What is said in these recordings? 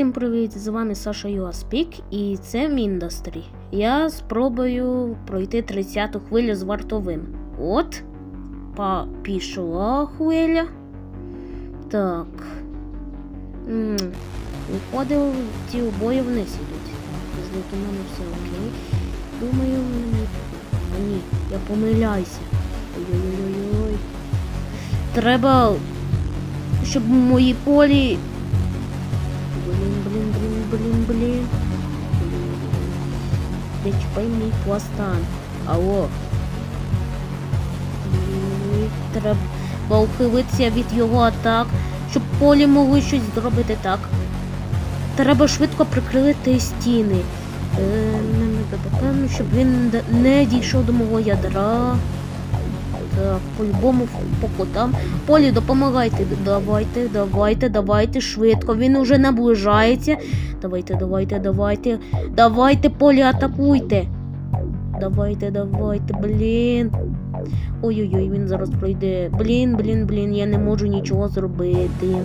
Всім привіт! З вами Саша Юаспік і це Міндастрі. Я спробую пройти 30-ту хвилю з вартовим. От. Пішла хвиля. Так. Виходив, ті обоє вниз ідуть. З мене все окей. Думаю, мені. Ні, я помиляюся. Ой-ой-ой-ой. Треба, щоб мої полі Блин, блин, блин, блин, блин. Не чіпай мій пластан. Алло. Треба ухилитися від його атак, щоб полі могли щось зробити так. Треба швидко прикрити стіни. Е, щоб він не дійшов до мого ядра. Так, по-любому по кутам. Полі, допомагайте. Давайте, давайте, давайте, швидко. Він уже наближається. Давайте, давайте, давайте. Давайте, полі, атакуйте. Давайте, давайте, блін. Ой-ой-ой, він зараз пройде. Блін, блін, блін, я не можу нічого зробити.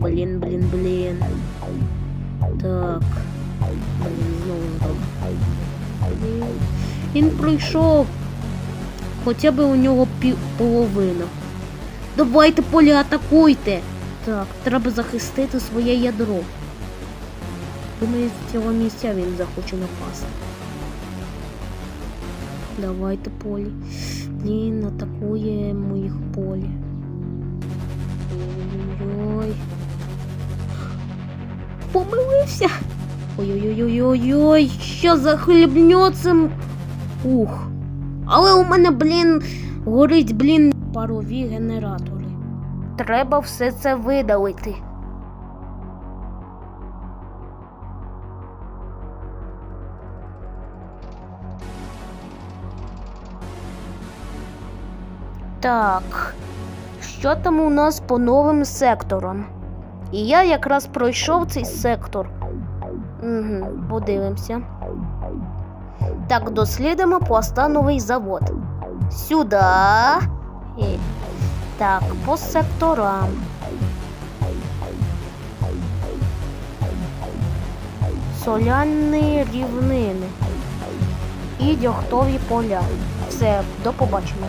Блін, блін, блін. Так. Блін, знову. Блін. Він пройшов. Хоча б у нього пів половина. Давайте полі атакуйте. Так, треба захистити своє ядро. Думаю, з цього місця він захоче напасти. Давайте полі. Він атакує моїх полі. Ой-ой-ой. Помилився. Ой-ой-ой-ой-ой. Що за? Ух. Але у мене, блін, горить, блін, парові генератори. Треба все це видалити. Так, що там у нас по новим секторам? І я якраз пройшов цей сектор. Угу, подивимося. Так, дослідимо постановий завод. Сюди. Так, по секторам. Соляні рівнини. І дьогтові поля. Все, до побачення.